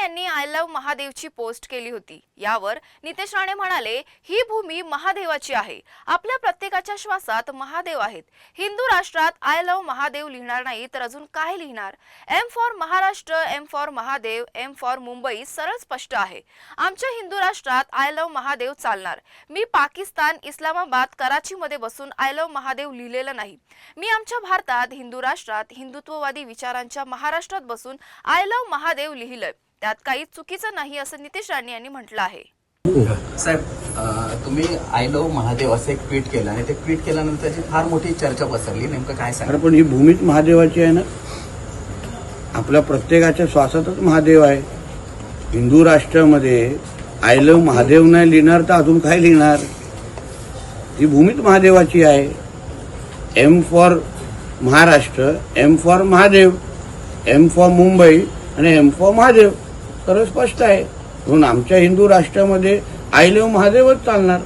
यांनी I love महादेवची post केली होती. यावर नितेश राणे म्हणाले ही भूमी महादेवाची आहे. आपल्या प्रत्येकाच्या श्वासात महादेव आहेत. हिंदू राष्ट्रात आय लव्ह महादेव लिहिणार नाही तर अजून काय लिहिणार? M for Maharashtra M for Mahadev M for Mumbai सरळ स्पष्ट आहे. आमच्या हिंदू राष्ट्रात आय लव्ह महादेव चालणार. मी पाकिस्तान इस्लामाबाद कराचीमध्ये बसून आय लव्ह महादेव लिहिलेलं नाही. मी आमच्या भारतात हिंदू राष्ट्रात हिंदुत्ववादी विचारांच्या महाराष्ट्रात बसून आय लव्ह महादेव लिहिलंय. त्यात काही चुकीचं नाही असं नितेश राणे यांनी म्हटलं आहे. साहेब तुम्ही आय लव्ह महादेव असं एक ट्विट केलं आणि ते ट्विट केल्यानंतर त्याची फार मोठी चर्चा पसरली नेमकं काय सांगा पण ही भूमीच महादेवाची आहे ना? आपल्या प्रत्येकाच्या श्वासातच महादेव आहे. हिंदू राष्ट्रामध्ये आय लव्ह महादेव नाही लिहिणार तर अजून काय लिहिणार? ही भूमीच महादेवाची आहे. M for Maharashtra M for Mahadev M for Mumbai आणि एम फॉर महादेव. सर्व स्पष्ट आहे. म्हणून आमच्या हिंदू राष्ट्रामध्ये आय महादेवच चालणार.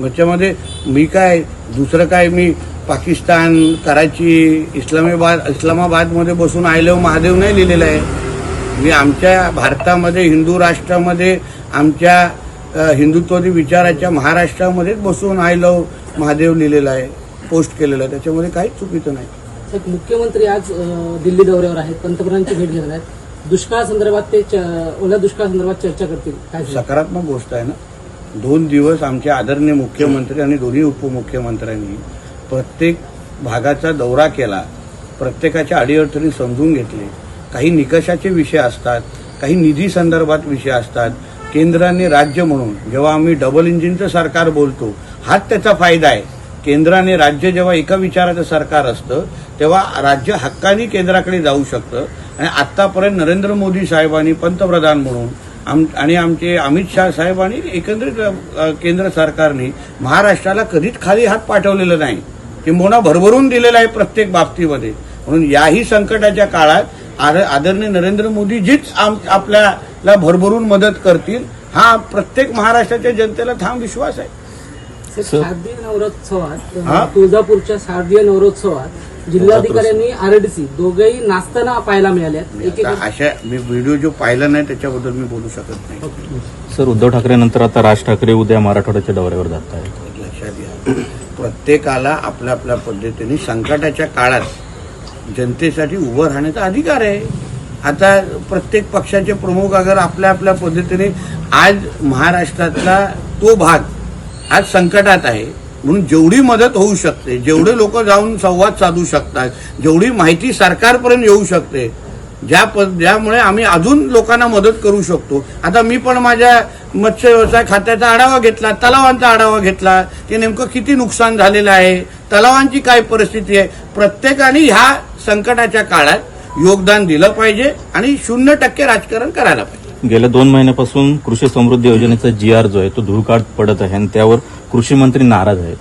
त्याच्यामध्ये मी काय दुसरं काय मी पाकिस्तान कराची इस्लामाबाद इस्लामाबादमध्ये बसून आयलेव लव्ह महादेव नाही लिहिलेलं आहे. मी आमच्या भारतामध्ये हिंदू राष्ट्रामध्ये आमच्या हिंदुत्ववादी हिंदुत्वादी विचाराच्या महाराष्ट्रामध्येच बसून आय लव्ह महादेव लिहिलेलं आहे पोस्ट केलेलं आहे. त्याच्यामध्ये काहीच चुकीचं नाही. मुख्यमंत्री आज दिल्ली दौऱ्यावर आहेत पंतप्रधानांची भेट घेणार आहेत. दुष्काळासंदर्भात ते च- ओल्या दुष्काळासंदर्भात चर्चा करतील. काय सकारात्मक गोष्ट आहे ना. दोन दिवस आमचे आदरणीय मुख्यमंत्री आणि दोन्ही उपमुख्यमंत्र्यांनी प्रत्येक भागाचा दौरा केला. प्रत्येकाच्या अडीअडचणी समजून घेतले. काही निकषाचे विषय असतात काही निधी संदर्भात विषय असतात. केंद्राने राज्य म्हणून जेव्हा आम्ही डबल इंजिनचं सरकार बोलतो हाच त्याचा फायदा आहे. केंद्राने राज्य जेव्हा एका विचाराचं सरकार असतं तेव्हा राज्य हक्काने केंद्राकडे जाऊ शकतं. आणि आतापर्यंत नरेंद्र मोदी साहेबांनी पंतप्रधान म्हणून आम आणि आमचे अमित शाह साहेबांनी एकंदरीत केंद्र सरकारने महाराष्ट्राला कधीच खाली हात पाठवलेला नाही. किंबहुना भरभरून दिलेला आहे प्रत्येक बाबतीमध्ये. म्हणून याही संकटाच्या काळात आदरणीय नरेंद्र मोदी जीच आम- आपल्याला भरभरून मदत करतील हा प्रत्येक महाराष्ट्राच्या जनतेला ठाम विश्वास आहे. शारदीय नवरोत्सवात हा? तुळजापूरच्या शारदीय नवरोत्सवात जिल्हाधिकाऱ्यांनी आरडीसी दोघेही नाचताना पाहायला मिळाले आहेत. एक आता अशा मी व्हिडिओ जो पाहिला नाही त्याच्याबद्दल मी बोलू शकत नाही. सर उद्धव ठाकरे नंतर आता राज ठाकरे उद्या मराठवाड्याच्या दौऱ्यावर जात आहेत लक्षात घ्या. प्रत्येकाला आपल्या आपल्या पद्धतीने संकटाच्या काळात जनतेसाठी उभं राहण्याचा अधिकार आहे. आता प्रत्येक पक्षाचे प्रमुख अगर आपल्या आपल्या पद्धतीने आज महाराष्ट्रातला तो भाग आज संकटात आहे. म्हणून जेवढी मदत होऊ शकते जेवढे लोक जाऊन संवाद साधू शकतात जेवढी माहिती सरकारपर्यंत येऊ शकते ज्या ज्यामुळे आम्ही अजून लोकांना मदत करू शकतो. आता मी पण माझ्या मत्स्य व्यवसाय खात्याचा आढावा घेतला तलावांचा आढावा घेतला की नेमकं किती नुकसान झालेलं आहे तलावांची काय परिस्थिती आहे. प्रत्येकाने ह्या संकटाच्या काळात योगदान दिलं पाहिजे आणि शून्य टक्के राजकारण करायला पाहिजे. गेल्या दोन महिन्यापासून कृषी समृद्धी योजनेचा जी आर जो आहे तो धुळकाट पडत आहे आणि त्यावर कृषी मंत्री नाराज आहेत.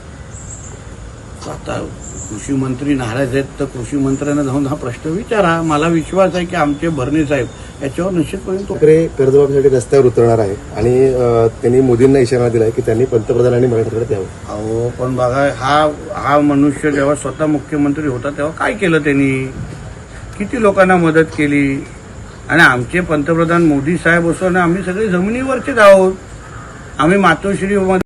आता कृषी मंत्री नाराज आहेत तर कृषी मंत्र्यांना जाऊन हा प्रश्न विचारा. मला विश्वास आहे की आमचे भरणे साहेब याच्यावर निश्चितपणे तो ठाकरे कर्जमाफीसाठी रस्त्यावर उतरणार आहे आणि त्यांनी मोदींना इशारा दिलाय की त्यांनी पंतप्रधानांनी मराठवाड्यात यावं अहो पण बघा हा हा मनुष्य जेव्हा स्वतः मुख्यमंत्री होता तेव्हा काय केलं त्यांनी? किती लोकांना मदत केली? आणि आमचे पंतप्रधान मोदी साहेब असो आणि आम्ही सगळे जमिनीवरचेच आहोत. आम्ही मातोश्रीमध्ये